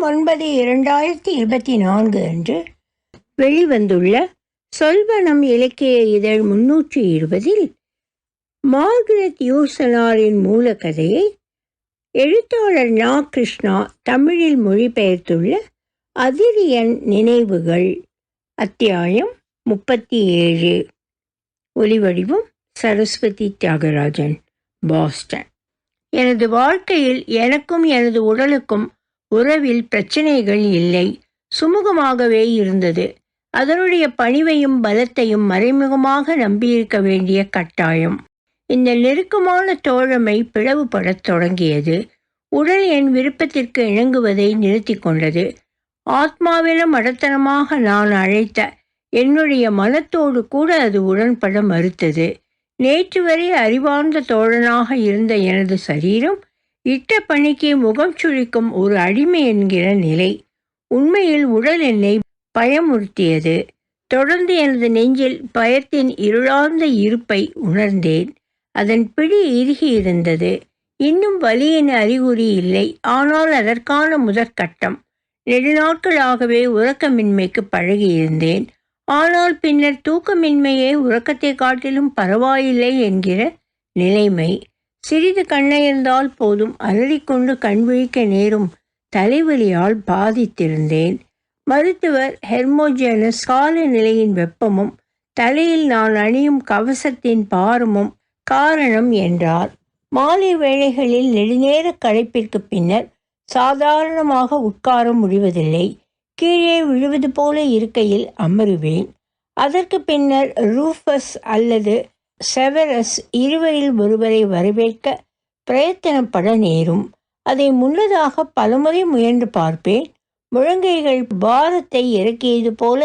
ஒன்பது இரண்டாயிரத்தி இருபத்தி நான்கு அன்று வெளிவந்துள்ள சொல்வனம் இலக்கிய இதழ் முன்னூற்றி இருபதில் மார்கரெட் யூசனாரின் மூலக்கதையை எழுத்தாளர் நா. கிருஷ்ணா தமிழில் மொழிபெயர்த்துள்ள அதிரியன் நினைவுகள் அத்தியாயம் முப்பத்தி ஏழு ஒலிவடிவம் சரஸ்வதி தியாகராஜன் பாஸ்டன். எனது வாழ்க்கையில் எனக்கும் எனது உடலுக்கும் உறவில் பிரச்சனைகள் இல்லை. சுமூகமாகவே இருந்தது. அதனுடைய பணிவையும் பலத்தையும் மறைமுகமாக நம்பியிருக்க வேண்டிய கட்டாயம். இந்த நெருக்கமான தோழமை பிளவுபடத் தொடங்கியது. உடல் என் விருப்பத்திற்கு இணங்குவதை நிறுத்தி கொண்டது. ஆத்மாவிலும் அடத்தனமாக நான் அழைத்த என்னுடைய மனத்தோடு கூட அது உடன்பட மறுத்தது. நேற்று வரை அறிவார்ந்த தோழனாக இருந்த எனது சரீரம் இட்ட பணிக்கு முகம் சுழிக்கும் ஒரு அடிமை என்கிற நிலை. உண்மையில் உடல் என்னை பயமுறுத்தியது. தொடர்ந்து எனது நெஞ்சில் பயத்தின் இருளார்ந்த இருப்பை உணர்ந்தேன். அதன் பிடி இறுகி இருந்தது. இன்னும் வலியின் அறிகுறி இல்லை. ஆனால் அதற்கான முதற்கட்டம். நெடுநாட்களாகவே உறக்கமின்மைக்கு பழகியிருந்தேன் ஆனால் பின்னர் தூக்கமின்மையே உறக்கத்தை காட்டிலும் பரவாயில்லை என்கிற நிலைமை. சிறிது கண்ணயர்ந்தால் போதும் அலறிக்கொண்டு கண் விழிக்க நேரும் தலைவலியால் பாதித்திருந்தேன். மருத்துவர் ஹெர்மோஜெனஸ் காலநிலையின் வெப்பமும் தலையில் நான் அணியும் கவசத்தின் பாரமும் காரணம் என்றார். மாலை வேளைகளில் நெடுநேர களைப்பிற்கு பின்னர் சாதாரணமாக உட்கார முடிவதில்லை. கீழே விழுவது போல இருக்கையில் அமருவேன். அதற்கு பின்னர் ரூஃபஸ் அல்லது செவரஸ் இருவரில் ஒருவரை வரவேற்க பிரயத்தனப்பட நேரும். அதை முன்னதாக பலமுறை முயன்று பார்ப்பேன். முழங்கைகள் பாரத்தை இறக்கியது போல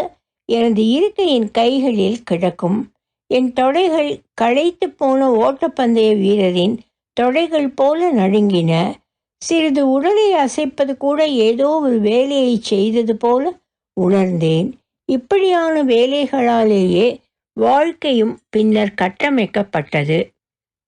எனது இருக்கையின் கைகளில் கிடக்கும். என் தொடைகள் களைத்து போன ஓட்டப்பந்தய வீரரின் தொடைகள் போல நடுங்கின. சிறிது உடலை அசைப்பது கூட ஏதோ ஒரு வேலையை செய்தது போல உணர்ந்தேன். இப்படியான வேலைகளாலேயே வாழ்க்கையும் பின்னர் கட்டமைக்கப்பட்டது.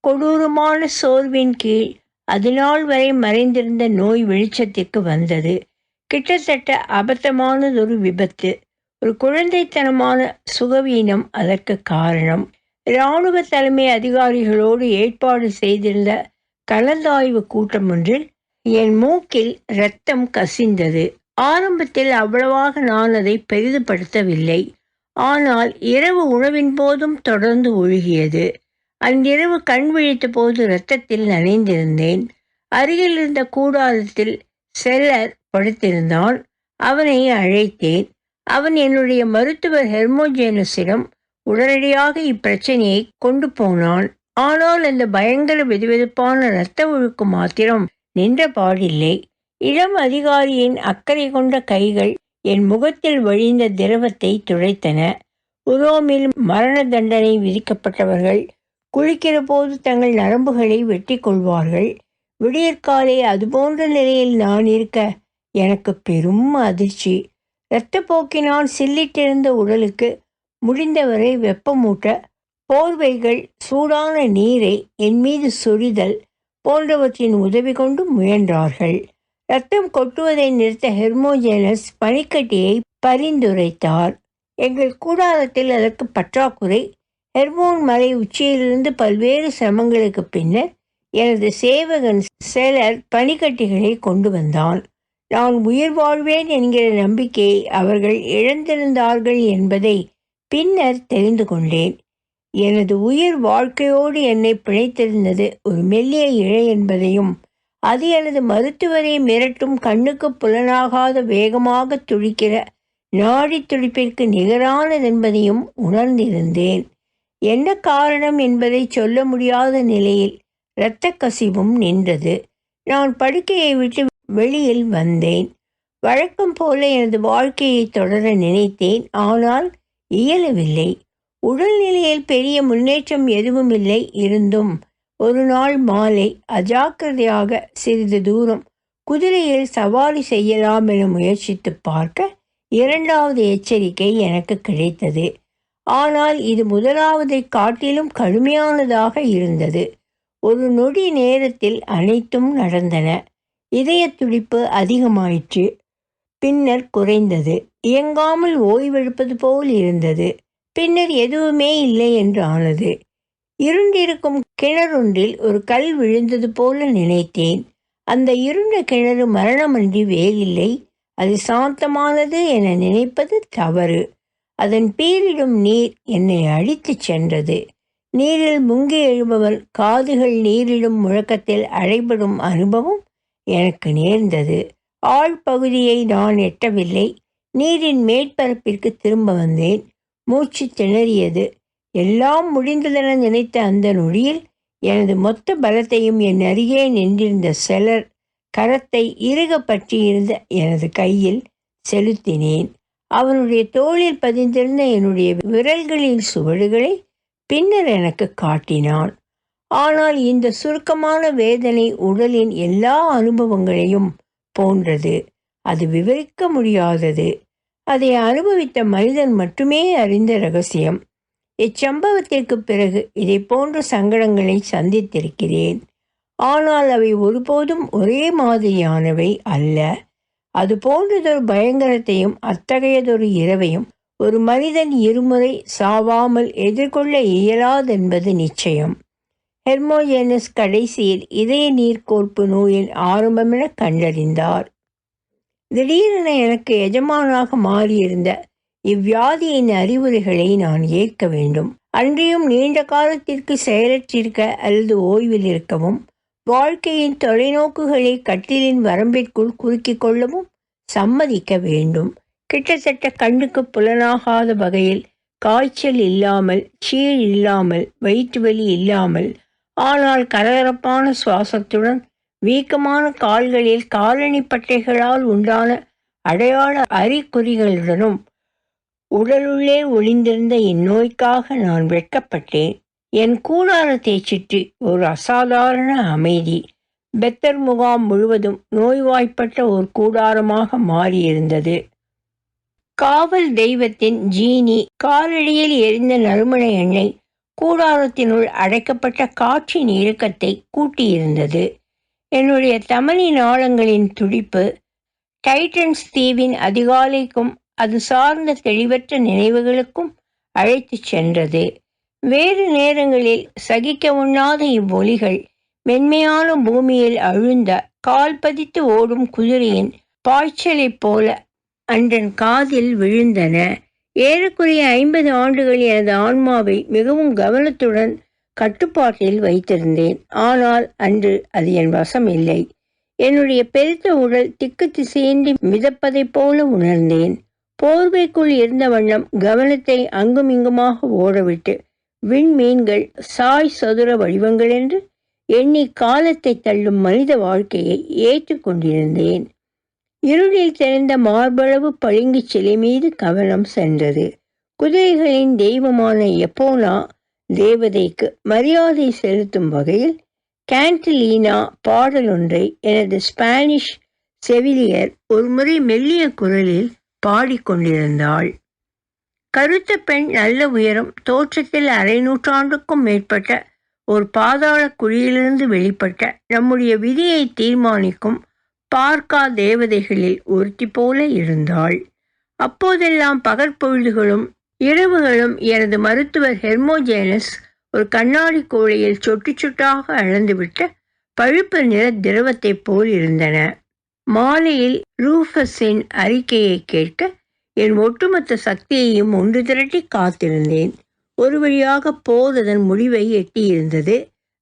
கொடூரமான சோர்வின் கீழ் அதுநாள் வரை மறைந்திருந்த நோய் வெளிச்சத்திற்கு வந்தது. கிட்டத்தட்ட அபத்தமானதொரு விபத்து. ஒரு குழந்தைத்தனமான சுகவீனம் அதற்கு காரணம். இராணுவ தலைமை அதிகாரிகளோடு ஏற்பாடு செய்திருந்த கலந்தாய்வு கூட்டம் ஒன்றில் என் மூக்கில் இரத்தம் கசிந்தது. ஆரம்பத்தில் அவ்வளவாக நான் அதை பெரிதுபடுத்தவில்லை. ஆனால் இரவு உணவின் போதும் தொடர்ந்து ஒழுகியது அன்றிரவு கண் விழித்த போது இரத்தத்தில் நனைந்திருந்தேன். அருகில் இருந்த கூடாரத்தில் செல்லர் படுத்திருந்தான். அவனை அழைத்தேன். அவன் என்னுடைய மருத்துவர் ஹெர்மோஜேனஸிடம் உடனடியாக இப்பிரச்சனையை கொண்டு போனான். ஆனால் அந்த பயங்கர வெதுவெதுப்பான இரத்த ஒழுக்கு மாத்திரம் நின்ற பாடில்லை. இளம் அதிகாரியின் அக்கறை கொண்ட கைகள் என் முகத்தில் வழிந்த திரவத்தை துடைத்தன. உரோமில் மரண தண்டனை விதிக்கப்பட்டவர்கள் குளிக்கிற போது தங்கள் நரம்புகளை வெட்டி கொள்வார்கள். விடியற்காலை அதுபோன்ற நிலையில் நான் இருக்க எனக்கு பெரும் அதிர்ச்சி. இரத்தப்போக்கினால் சில்லிட்டிருந்த உடலுக்கு முடிந்தவரை வெப்பமூட்ட போர்வைகள் சூடான நீரை என் மீது சொரிதல் போன்றவற்றின் உதவி கொண்டு முயன்றார்கள். ரத்தம் கொட்டுவதை நிறுத்த ஹெர்மோஜெனஸ் பனிக்கட்டியை பரிந்துரைத்தார். எங்கள் கூடாரத்தில் அதற்கு பற்றாக்குறை ஹெர்மோன் மலை உச்சியிலிருந்து பல்வேறு சிரமங்களுக்கு பின்னர் எனது சேவகன் செலர் பனிக்கட்டிகளை கொண்டு வந்தான். நான் உயிர் வாழ்வேன் என்கிற நம்பிக்கையை அவர்கள் இழந்திருந்தார்கள் என்பதை பின்னர் தெரிந்து கொண்டேன். எனது உயிர் வாழ்க்கையோடு என்னை பிழைத்திருந்தது ஒரு மெல்லிய இழை என்பதையும் அது எனது மருத்துவரை மிரட்டும் கண்ணுக்கு புலனாகாத வேகமாக துடிக்கிற நாடி துடிப்பிற்கு நிகரானதென்பதையும் உணர்ந்திருந்தேன். என்ன காரணம் என்பதை சொல்ல முடியாத நிலையில் இரத்த கசிவும் நின்றது. நான் படுக்கையை விட்டு வெளியில் வந்தேன். வழக்கம் போல எனது வாழ்க்கையை தொடர நினைத்தேன். ஆனால் இயலவில்லை. உடல்நிலையில் பெரிய முன்னேற்றம் எதுவும் இல்லை. இருந்தும் ஒரு நாள் மாலை அஜாக்கிரதையாக சிறிது தூரம் குதிரையில் சவாரி செய்யலாம் என முயற்சித்து பார்க்க இரண்டாவது எச்சரிக்கை எனக்கு கிடைத்தது. ஆனால் இது முதலாவதை காட்டிலும் கடுமையானதாக இருந்தது. ஒரு நொடி நேரத்தில் அனைத்தும் நடந்தன. இதய துடிப்பு அதிகமாயிற்று. பின்னர் குறைந்தது. இயங்காமல் ஓய்வெடுப்பது போல் இருந்தது. பின்னர் எதுவுமே இல்லை என்று ஆனது. இருண்டிருக்கும் கிணறொன்றில் ஒரு கல் விழுந்தது போல நினைத்தேன். அந்த இருண்ட கிணறு மரணமன்றி வேலில்லை அது சாந்தமானது என நினைப்பது தவறு. அதன் பீரிடும் நீர் என்னை அழித்துச் சென்றது. நீரில் முங்கி எழுபவன் காதுகள் நீரிடும் முழக்கத்தில் அழைபடும் அனுபவம் எனக்கு நேர்ந்தது. ஆழ்பகுதியை நான் எட்டவில்லை. நீரின் மேற்பரப்பிற்கு திரும்ப வந்தேன். மூச்சு திணறியது. எல்லாம் முடிந்ததென நினைத்த அந்த நொடியில் எனது மொத்த பலத்தையும் என் அருகே நின்றிருந்த செலர் கரத்தை இறுக பற்றியிருந்த எனது கையில் செலுத்தினேன். அவனுடைய தோளில் பதிந்திருந்த என்னுடைய விரல்களின் சுவடுகளை பின்னர் எனக்கு காட்டினான். ஆனால் இந்த சுருக்கமான வேதனை உடலின் எல்லா அனுபவங்களையும் போன்றது. அது விவரிக்க முடியாதது. அதை அனுபவித்த மனிதன் மட்டுமே அறிந்த ரகசியம். இச்சம்பவத்திற்கு பிறகு இதை போன்ற சங்கடங்களை சந்தித்திருக்கிறேன். ஆனால் அவை ஒருபோதும் ஒரே மாதிரியானவை அல்ல. அது போன்றதொரு பயங்கரத்தையும் அத்தகையதொரு இரவையும் ஒரு மனிதன் இருமுறை சாவாமல் எதிர்கொள்ள இயலாதென்பது நிச்சயம். ஹெர்மோஜெனஸ் கடைசியில் இதய நீர்க்கோர்ப்பு நோயின் ஆரம்பமென கண்டறிந்தார். திடீரென எனக்கு எஜமானாக மாறியிருந்த இவ்வியாதியின் அறிவுரைகளை நான் ஏற்க வேண்டும். அன்றியும் நீண்ட காலத்திற்கு செயலற்றிருக்க அல்லது ஓய்வில் இருக்கவும் வாழ்க்கையின் தொலைநோக்குகளை கட்டிலின் வரம்பிற்குள் குறுக்கிக் கொள்ளவும் சம்மதிக்க வேண்டும். கிட்டத்தட்ட கண்ணுக்கு புலனாகாத வகையில் காய்ச்சல் இல்லாமல் சீழ் இல்லாமல் வயிற்று வலி இல்லாமல் ஆனால் கரகரப்பான சுவாசத்துடன் வீக்கமான கால்களில் காலணி பட்டைகளால் உண்டான அடையாள அறிகுறிகளுடனும் உடலுள்ளே ஒளிந்திருந்த இந்நோய்க்காக நான் வெட்கப்பட்டேன். என் கூடாரத்தை சுற்றி ஒரு அசாதாரண அமைதி. பெத்தர் முகாம் முழுவதும் நோய்வாய்ப்பட்ட ஒரு கூடாரமாக மாறியிருந்தது. காவல் தெய்வத்தின் ஜீனி காலடியில் எரிந்த நறுமண எண்ணெய் கூடாரத்தினுள் அடைக்கப்பட்ட காற்றின் இறுக்கத்தை கூட்டியிருந்தது. என்னுடைய தமனி நாளங்களின் துடிப்பு டைட்டன்ஸ் தீவின் அதிகாலைக்கும் அது சார்ந்த தெளிவற்ற நினைவுகளுக்கும் அழைத்துச் சென்றது. வேறு நேரங்களில் சகிக்க உண்ணாத இவ்வொலிகள் மென்மையான பூமியில் அழுந்த கால் பதித்து ஓடும் குதிரையின் பாய்ச்சலைப் போல அன்றன் காதில் விழுந்தன. ஏறக்குறைய ஐம்பது ஆண்டுகள் எனது ஆன்மாவை மிகவும் கவனத்துடன் கட்டுப்பாட்டில் வைத்திருந்தேன். ஆனால் அன்று அது என் வசம் இல்லை. என்னுடைய பெருத்த உடல் திக்கு திசையின்றி மிதப்பதைப் போல உணர்ந்தேன். போர்வைக்குள் இருந்த வண்ணம் கவனத்தை அங்குமிங்குமாக ஓடவிட்டு விண்மீன்கள் சாய் சதுர வடிவங்கள் என்று எண்ணி காலத்தை தள்ளும் மனித வாழ்க்கையை ஏற்றுக்கொண்டிருந்தேன் இருளில் தெரிந்த மார்பளவு பளிங்கு சிலை மீது கவனம் சென்றது. குதிரைகளின் தெய்வமான எப்போனா தேவதைக்கு மரியாதை செலுத்தும் வகையில் கேண்டலீனா பாடலொன்றை எனது ஸ்பானிஷ் செவிலியர் ஒருமுறை மெல்லிய குரலில் பாடிக்கொண்டிருந்தாள். கருத்த பெண் நல்ல உயரம் தோற்றத்தில் அரை நூற்றாண்டுக்கும் மேற்பட்ட ஒரு பாதாள குழியிலிருந்து வெளிப்பட்ட நம்முடைய விதியை தீர்மானிக்கும் பார்க்கா தேவதைகளில் ஒருத்தி போல இருந்தாள். அப்போதெல்லாம் பகற்பொழுதுகளும் இரவுகளும் எனது மருத்துவர் ஹெர்மோஜேனஸ் ஒரு கண்ணாடி கோழையில் சொட்டு சொட்டாக அளந்துவிட்ட பழுப்பு நிற திரவத்தைப் போல் இருந்தன. மாலையில் ரூஃபஸின் அறிக்கையை கேட்க என் ஒட்டுமொத்த சக்தியையும் ஒன்று திரட்டி காத்திருந்தேன். ஒரு வழியாக போததன் முடிவை எட்டியிருந்தது.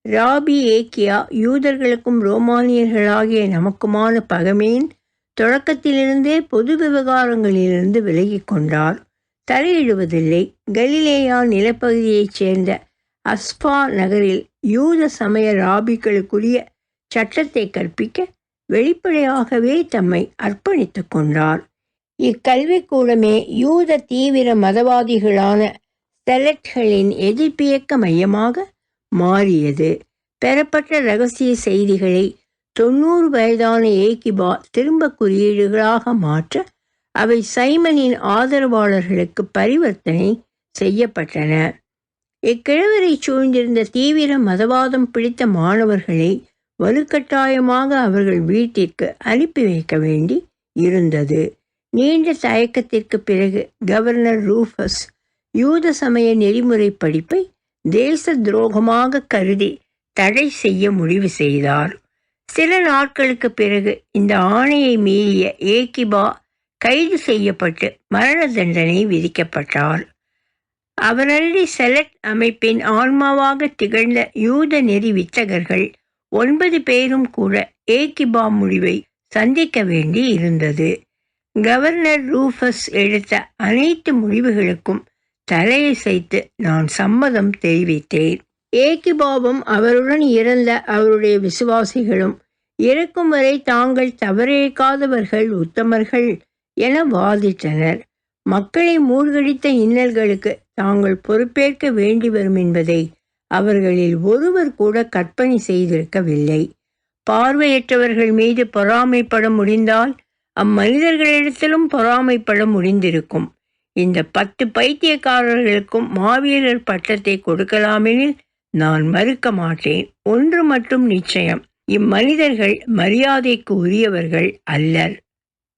ராபி ஏக்கியா யூதர்களுக்கும் ரோமானியர்களாகிய நமக்குமான பகமையின் தொடக்கத்திலிருந்தே பொது விவகாரங்களிலிருந்து விலகி கொண்டார். தலையிடுவதில்லை கலிலேயா நிலப்பகுதியைச் சேர்ந்த அஸ்பா நகரில் யூத சமய ராபிகளுக்குரிய சட்டத்தை கற்பிக்க வெளிப்படையாகவே தம்மை அர்ப்பணித்து கொண்டார். இக்கல்விக்கூடமே யூத தீவிர மதவாதிகளான ஸ்டெலட்களின் எதிர்ப்பியக்க மையமாக மாறியது. பெறப்பட்ட ரகசிய செய்திகளை தொண்ணூறு வயதான ஏகிபா திரும்ப குறியீடுகளாக மாற்ற அவை சைமனின் ஆதரவாளர்களுக்கு பரிவர்த்தனை செய்யப்பட்டன. இக்கிழவரை சூழ்ந்திருந்த தீவிர மதவாதம் பிடித்த மாணவர்களை வலுக்கட்டாயமாக அவர்கள் வீட்டிற்கு அனுப்பி வைக்க வேண்டி இருந்தது. நீண்ட தயக்கத்திற்கு பிறகு கவர்னர் ரூஃபஸ் யூத சமய நெறிமுறை படிப்பை தேச துரோகமாக கருதி தடை செய்ய முடிவு செய்தார். சில நாட்களுக்கு பிறகு இந்த ஆணையை மீறிய ஏகிபா கைது செய்யப்பட்டு மரண தண்டனை விதிக்கப்பட்டார். அவரடி செலட் அமைப்பின் ஆன்மாவாக திகழ்ந்த யூத நெறி வித்தகர்கள் ஒன்பது பேரும் கூட ஏகிபா முடிவை சந்திக்க வேண்டி இருந்தது. கவர்னர் ரூஃபஸ் எடுத்த அனைத்து முடிவுகளுக்கும் தலையசைத்து நான் சம்மதம் தெரிவித்தேன். ஏகிபாவும் அவருடன் இறந்த அவருடைய விசுவாசிகளும் இறக்கும் வரை தாங்கள் தவறேக்காதவர்கள் உத்தமர்கள் என வாதிட்டனர். மக்களை மூழ்கடித்த இன்னல்களுக்கு தாங்கள் பொறுப்பேற்க வேண்டி வரும் என்பதை அவர்களில் ஒருவர் கூட கற்பனை செய்திருக்கவில்லை. பார்வையற்றவர்கள் மீது பொறாமைப்பட முடிந்தால் அம்மனிதர்களிடத்திலும் பொறாமைப்பட முடிந்திருக்கும். இந்த பத்து பைத்தியக்காரர்களுக்கும் மாவீரர் பட்டத்தை கொடுக்கலாமெனில் நான் மறுக்க மாட்டேன். ஒன்று மட்டும் நிச்சயம் இம்மனிதர்கள் மரியாதைக்கு உரியவர்கள் அல்லர்.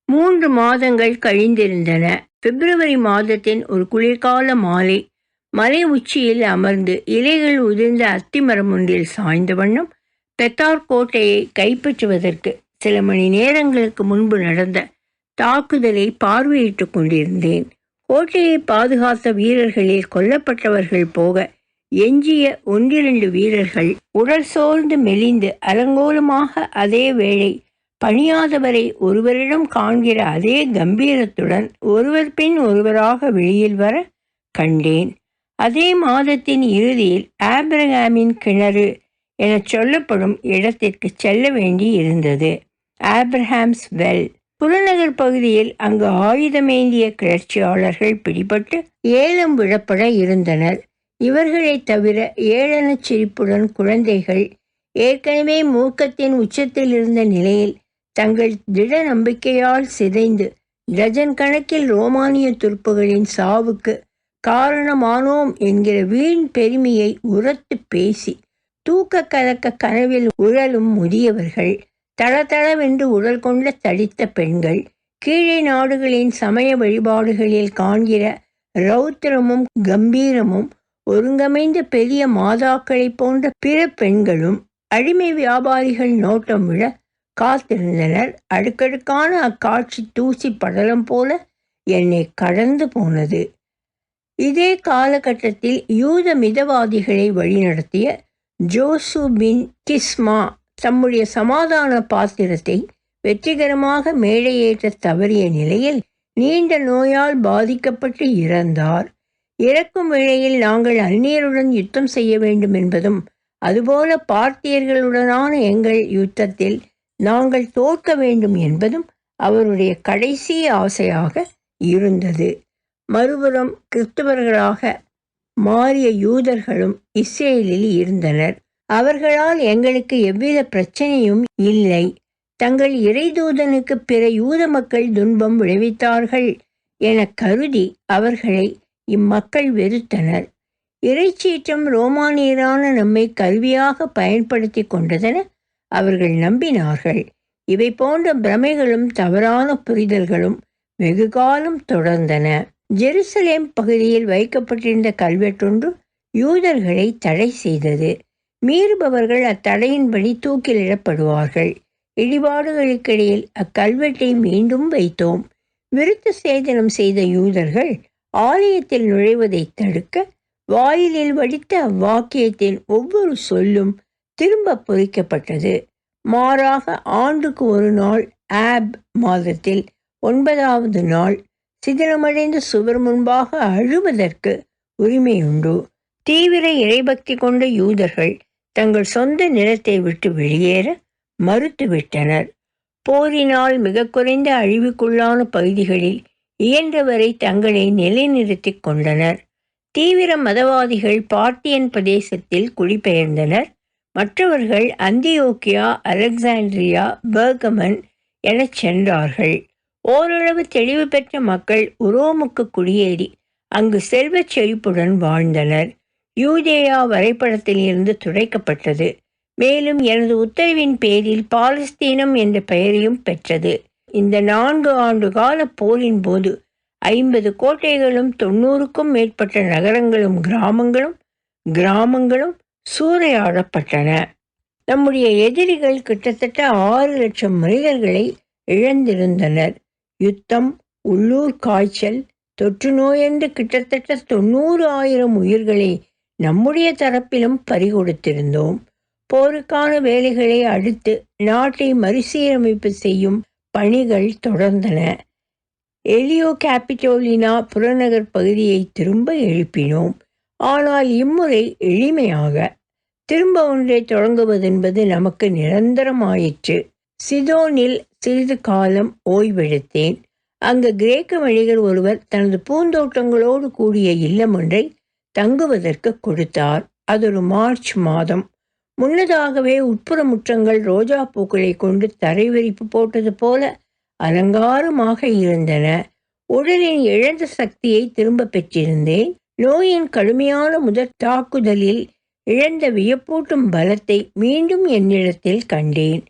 மூன்று மாதங்கள் கழிந்திருந்தன. பிப்ரவரி மாதத்தின் ஒரு குளிர்கால மாலை மலை உச்சியில் அமர்ந்து இலைகள் உதிர்ந்த அத்திமரம் ஒன்றில் சாய்ந்த வண்ணம் பெத்தார் கோட்டையை கைப்பற்றுவதற்கு சில மணி நேரங்களுக்கு முன்பு நடந்த தாக்குதலை பார்வையிட்டு கொண்டிருந்தேன். கோட்டையை பாதுகாத்த வீரர்களில் கொல்லப்பட்டவர்கள் போக எஞ்சிய ஒன்றிரண்டு வீரர்கள் உடல் சோர்ந்து மெலிந்து அலங்கோலமாக அதே வேளை பணியாதவரை ஒருவரிடம் காண்கிற அதே கம்பீரத்துடன் ஒருவர் பின் ஒருவராக வெளியில் வர கண்டேன். அதே மாதத்தின் இறுதியில் ஆப்ரஹாமின் கிணறு என சொல்லப்படும் இடத்திற்கு செல்ல வேண்டி இருந்தது. ஆப்ரஹாம்ஸ் வெல் புறநகர் பகுதியில் அங்கு ஆயுதமேந்திய கிளர்ச்சியாளர்கள் பிடிபட்டு ஏலம் விடப்பட இருந்தனர். இவர்களைத் தவிர ஏழனச் சிரிப்புடன் குழந்தைகள் ஏற்கனவே மூக்கத்தின் உச்சத்தில் இருந்த நிலையில் தங்கள் திட நம்பிக்கையால் சிதைந்து டஜன் கணக்கில் ரோமானிய துருப்புகளின் சாவுக்கு காரணமானோம் என்கிற வீண் பெருமையை உரத்து பேசி தூக்க கலக்க கனவில் உழலும் முதியவர்கள் தளதளவென்று உடல் கொண்ட தடித்த பெண்கள் கீழே நாடுகளின் சமய வழிபாடுகளில் காண்கிற ரௌத்திரமும் கம்பீரமும் ஒருங்கமைந்த பெரிய மாதாக்களைப் போன்ற பிற பெண்களும் அடிமை வியாபாரிகள் நோட்டம் விட காத்திருந்தனர். அடுக்கடுக்கான அக்காட்சி தூசி படலம் போல என்னை கடந்து போனது. இதே காலகட்டத்தில் யூத மிதவாதிகளை வழிநடத்திய ஜோசு பின் கிஸ்மா தம்முடைய சமாதான பாத்திரத்தை வெற்றிகரமாக மேடையேற்ற தவறிய நிலையில் நீண்ட நோயால் பாதிக்கப்பட்டு இறந்தார். இறக்கும் வேளையில் நாங்கள் அந்நியருடன் யுத்தம் செய்ய வேண்டும் என்பதும் அதுபோல பார்த்தியர்களுடனான எங்கள் யுத்தத்தில் நாங்கள் தோற்க வேண்டும் என்பதும் அவருடைய கடைசி ஆசையாக இருந்தது. மறுபுறம் கிறிஸ்தவர்களாக மாறிய யூதர்களும் இஸ்ரேலில் இருந்தனர். அவர்களால் எங்களுக்கு எவ்வித பிரச்சனையும் இல்லை. தங்கள் இறைதூதனுக்கு பிற யூத மக்கள் துன்பம் விளைவித்தார்கள் என கருதி அவர்களை இம்மக்கள் வெறுத்தனர். இறைச்சீற்றம் ரோமானியரான நம்மை கல்வியாக பயன்படுத்தி கொண்டதென அவர்கள் நம்பினார்கள். இவை போன்ற பிரமைகளும் தவறான புரிதல்களும் வெகுகாலம் தொடர்ந்தன. ஜெருசலேம் பகுதியில் வைக்கப்பட்டிருந்த கல்வெட்டொன்று யூதர்களை தடை செய்தது. மீறுபவர்கள் அத்தடையின்படி தூக்கிலிடப்படுவார்கள். இடிபாடுகளுக்கிடையில் அக்கல்வெட்டை மீண்டும் வைத்தோம். விருத்த சேதனம் செய்த யூதர்கள் ஆலயத்தில் நுழைவதை தடுக்க வாயிலில் வடித்த அவ்வாக்கியத்தின் ஒவ்வொரு சொல்லும் திரும்ப பொறிக்கப்பட்டது. மாறாக ஆண்டுக்கு ஒரு நாள் ஆப் மாதத்தில் ஒன்பதாவது நாள் சிதிலமடைந்த சுவர் முன்பாக அழுவதற்கு உரிமையுண்டு. தீவிர இறைபக்தி கொண்ட யூதர்கள் தங்கள் சொந்த நிலத்தை விட்டு வெளியேற மறுத்துவிட்டனர். போரினால் மிக குறைந்த அழிவுக்குள்ளான பகுதிகளில் இயன்றவரை தங்களை நிலைநிறுத்திக் கொண்டனர். தீவிர மதவாதிகள் பார்ட்டியன் பிரதேசத்தில் குடிபெயர்ந்தனர். மற்றவர்கள் அந்தியோக்கியா அலெக்சாண்ட்ரியா பர்கமன் எனச் சென்றார்கள். ஓரளவு தெளிவு பெற்ற மக்கள் உரோமுக்கு குடியேறி அங்கு செல்வச் செழிப்புடன் வாழ்ந்தனர். யூதேயா வரைபடத்தில் இருந்து துடைக்கப்பட்டது. மேலும் எனது உத்தரவின் பேரில் பாலஸ்தீனம் என்ற பெயரையும் பெற்றது. இந்த நான்கு ஆண்டு கால போரின் போது ஐம்பது கோட்டைகளும் தொண்ணூறுக்கும் மேற்பட்ட நகரங்களும் கிராமங்களும் கிராமங்களும் சூறையாடப்பட்டன. நம்முடைய எதிரிகள் கிட்டத்தட்ட ஆறு லட்சம் மனிதர்களை இழந்திருந்தனர். யுத்தம் உள்ளூர் காய்ச்சல் தொற்று நோயென்று கிட்டத்தட்ட தொண்ணூறு ஆயிரம் உயிர்களை நம்முடைய தரப்பிலும் பறிகொடுத்திருந்தோம். போருக்கான வேலைகளை அடுத்து நாட்டை மறுசீரமைப்பு செய்யும் பணிகள் தொடர்ந்தன. எலியோ கேபிட்டோலினா புறநகர் பகுதியை திரும்ப எழுப்பினோம். ஆனால் இம்முறை எளிமையாக. திரும்ப ஒன்றை தொடங்குவதென்பது நமக்கு நிரந்தரமாயிற்று. சிதோனில் சிறிது காலம் ஓய்வெடுத்தேன். அங்கு கிரேக்க வணிகர் ஒருவர் தனது பூந்தோட்டங்களோடு கூடிய இல்லம் ஒன்றை தங்குவதற்கு கொடுத்தார். அது ஒரு மார்ச் மாதம். முன்னதாகவே உட்புற முற்றங்கள் ரோஜா பூக்களை கொண்டு தரைவிரிப்பு போட்டது போல அலங்காரமாக இருந்தன. உடலின் இழந்த சக்தியை திரும்ப பெற்றிருந்தேன். நோயின் கடுமையான முதற் தாக்குதலில் இழந்த வியப்பூட்டும் பலத்தை மீண்டும் என்னிடத்தில் கண்டேன்.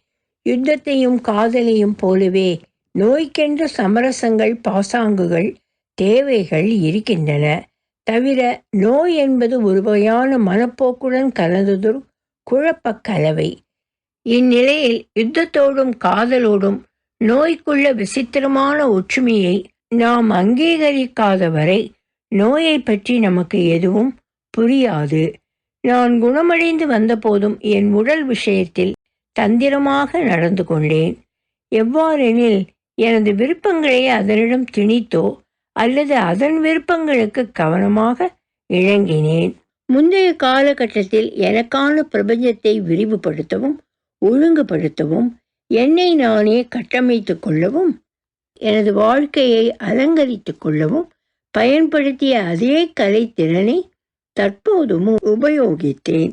யுத்தத்தையும் காதலையும் போலவே நோய்க்கென்ற சமரசங்கள் பாசாங்குகள் தேவைகள் இருக்கின்றன. தவிர நோய் என்பது ஒரு வகையான மனப்போக்குடன் கலந்ததொரு குழப்பக் கலவை. இந்நிலையில் யுத்தத்தோடும் காதலோடும் நோய்க்குள்ள விசித்திரமான ஒற்றுமையை நாம் அங்கீகரிக்காத வரை நோயை பற்றி நமக்கு எதுவும் புரியாது. நான் குணமடைந்து வந்தபோதும் என் உடல் விஷயத்தில் தந்திரமாக நடந்து கொண்டேன் எவ்வாறெனில் எனது விருப்பங்களை அதனிடம் திணித்தோ அல்லது அதன் விருப்பங்களுக்கு கவனமாக இழங்கினேன் முந்தைய காலகட்டத்தில் எனக்கான பிரபஞ்சத்தை விரிவுபடுத்தவும் ஒழுங்குபடுத்தவும் என்னை நானே கட்டமைத்து கொள்ளவும் எனது வாழ்க்கையை அலங்கரித்து கொள்ளவும் பயன்படுத்திய அதே கலைத்திறனை தற்போதும் உபயோகித்தேன்.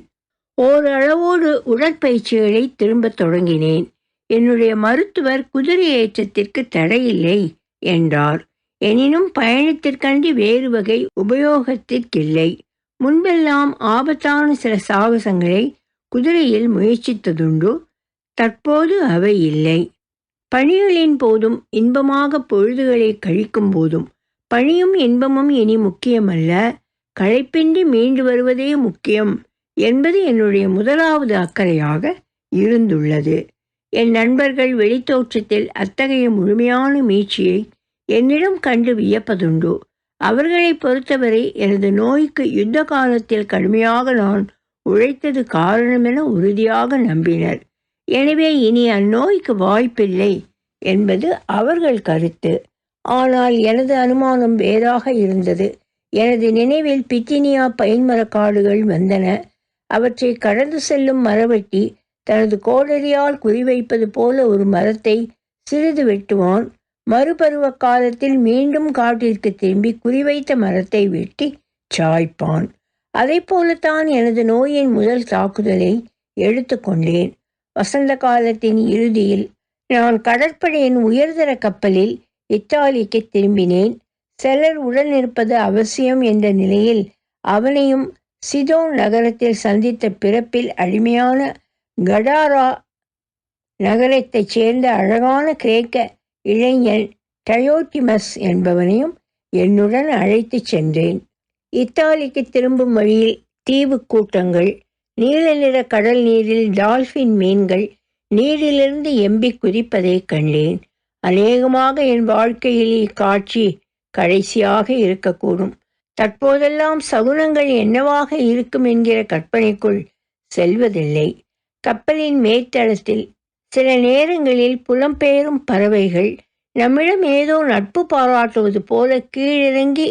ஓரளவோடு உடற்பயிற்சிகளை திரும்பத் தொடங்கினேன். என்னுடைய மருத்துவர் குதிரை ஏற்றத்திற்கு தடையில்லை என்றார். எனினும் பயணத்திற்கண்டி வேறு வகை உபயோகத்திற்கில்லை. முன்பெல்லாம் ஆபத்தான சில சாகசங்களை குதிரையில் முயற்சித்ததுண்டு. தற்போது அவை இல்லை. பணிகளின் போதும் இன்பமாக பொழுதுகளை கழிக்கும் போதும் பணியும் இன்பமும் இனி முக்கியமல்ல. களைப்பின்றி மீண்டு வருவதே முக்கியம். என்பது என்னுடைய முதலாவது அக்கறையாக இருந்துள்ளது. என் நண்பர்கள் வெளித்தோற்றத்தில் அத்தகைய முழுமையான மீட்சியை என்னிடம் கண்டு வியப்பதுண்டு. அவர்களை பொறுத்தவரை எனது நோய்க்கு யுத்த காலத்தில் கடுமையாக நான் உழைத்தது காரணமென உறுதியாக நம்பினர். எனவே இனி அந்நோய்க்கு வாய்ப்பில்லை என்பது அவர்கள் கருத்து. ஆனால் எனது அனுமானம் வேறாக இருந்தது. எனது நினைவில் பித்தினியா பைன்மரக்காடுகள் வந்தன. அவற்றை கடந்து செல்லும் மரவெட்டி தனது கோடரியால் குறிவைப்பது போல ஒரு மரத்தை சிறிது வெட்டுவான். மறுபருவ காலத்தில் மீண்டும் காட்டிற்கு திரும்பி குறிவைத்த மரத்தை வெட்டி சாய்ப்பான். அதை போலத்தான் எனது நோயின் முதல் தாக்குதலை எடுத்துக்கொண்டேன் வசந்த காலத்தின் இறுதியில் நான் கடற்படையின் உயர்தர கப்பலில் இத்தாலிக்கு திரும்பினேன். செலர் உடன் இருப்பது அவசியம் என்ற நிலையில் அவனையும் சிதோன் நகரத்தில் சந்தித்த பிறப்பில் அடிமையான கடாரா நகரத்தைச் சேர்ந்த அழகான கிரேக்க இளைஞன் டயோட்டிமஸ் என்பவனையும் என்னுடன் அழைத்துச் சென்றேன். இத்தாலிக்கு திரும்பும் வழியில் தீவு கூட்டங்கள் நீல நிற கடல் நீரில் டால்ஃபின் மீன்கள் நீரிலிருந்து எம்பி குதிப்பதை கண்டேன். அநேகமாக என் வாழ்க்கையில் இக்காட்சி கடைசியாக இருக்கக்கூடும். தற்போதெல்லாம் சகுனங்கள் என்னவாக இருக்கும் என்கிற கற்பனைக்குள் செல்வதில்லை. கப்பலின் மேத்தளத்தில் சில நேரங்களில் புலம்பெயரும் பறவைகள் நம்மிடம் ஏதோ நட்பு பாராட்டுவது போல கீழிறங்கி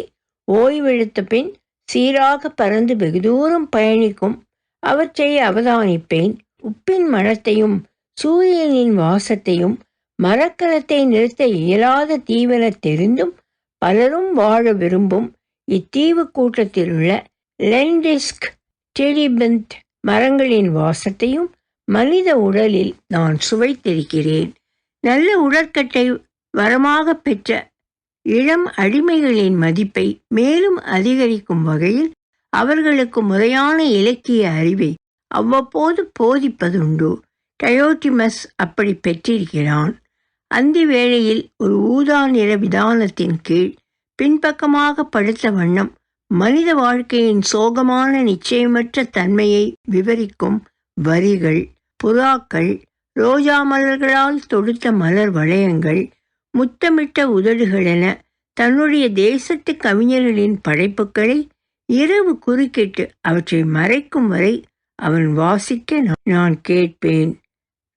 ஓய்வெடுத்த பின் சீராக பறந்து வெகு தூரம் பயணிக்கும் அவற்றை அவதானிப்பேன். உப்பின் மனத்தையும் சூரியனின் வாசத்தையும் மரக்கலத்தை நிறுத்த இயலாத தீவன தெரிந்தும் பலரும் வாழ விரும்பும் இத்தீவு கூட்டத்தில் உள்ள லெண்டிஸ்க் டெலிபெந்த் மரங்களின் வாசத்தையும் மனித உடலில் நான் சுவைத்திருக்கிறேன். நல்ல உடற்கட்டை வரமாக பெற்ற இளம் அடிமைகளின் மதிப்பை மேலும் அதிகரிக்கும் வகையில் அவர்களுக்கு முறையான இலக்கிய அறிவை அவ்வப்போது போதிப்பதுண்டு? டயோட்டிமஸ் அப்படி பெற்றிருக்கிறான். அந்தி வேளையில் ஒரு ஊதா நிற விதானத்தின் கீழ் பின்பக்கமாக படுத்த வண்ணம் மனித வாழ்க்கையின் சோகமான நிச்சயமற்ற தன்மையை விவரிக்கும் வரிகள் புறாக்கள் ரோஜா மலர்களால் தொடுத்த மலர் வளையங்கள் முத்தமிட்ட உதடுகளென தன்னுடைய தேசத்து கவிஞர்களின் படைப்புகளை இரவு குறுக்கிட்டு அவற்றை மறைக்கும் வரை அவன் வாசிக்க நான் கேட்பேன்.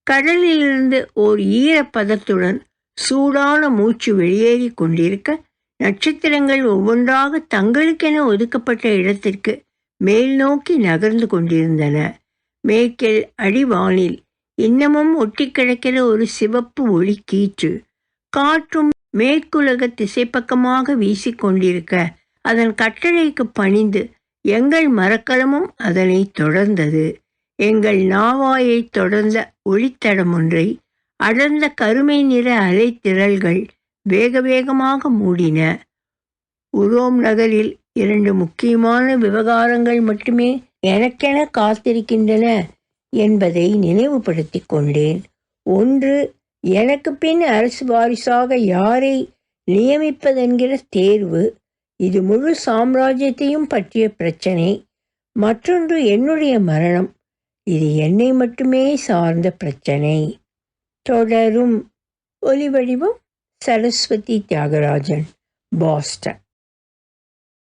கடலிலிருந்து ஓர் ஈரப்பதத்துடன் சூடான மூச்சு வெளியேறி கொண்டிருக்க நட்சத்திரங்கள் ஒவ்வொன்றாக தங்களுக்கென ஒதுக்கப்பட்ட இடத்திற்கு மேல் நோக்கி நகர்ந்து கொண்டிருந்தன. மேற்கில் அடிவானில் இன்னமும் ஒட்டி கிடக்கிற ஒரு சிவப்பு ஒளி கீற்று காற்றும் மேற்குலக திசைப்பக்கமாக வீசிக்கொண்டிருக்க அதன் கட்டளைக்கு பணிந்து எங்கள் மரக்கலமும் அதனை தொடர்ந்தது. எங்கள் நாவாயை தொடர்ந்த ஒளித்தடம் ஒன்றை அடர்ந்த கருமை நிற அலைத்திரள்கள் வேக வேகமாக மூடின. உரோம் நகரில் இரண்டு முக்கியமான விவகாரங்கள் மட்டுமே எனக்கென காத்திருக்கின்றன என்பதை நினைவுபடுத்தி கொண்டேன். ஒன்று எனக்கு பின் அரசு வாரிசாக யாரை நியமிப்பதென்கிற தேர்வு இது முழு சாம்ராஜ்யத்தையும் பற்றிய பிரச்சனை. மற்றொன்று என்னுடைய மரணம் இது என்னை மட்டுமே சார்ந்த பிரச்சனை. தொடரும். ஒலிவடிவம் சரஸ்வதி தியாகராஜன் பாஸ்டன்.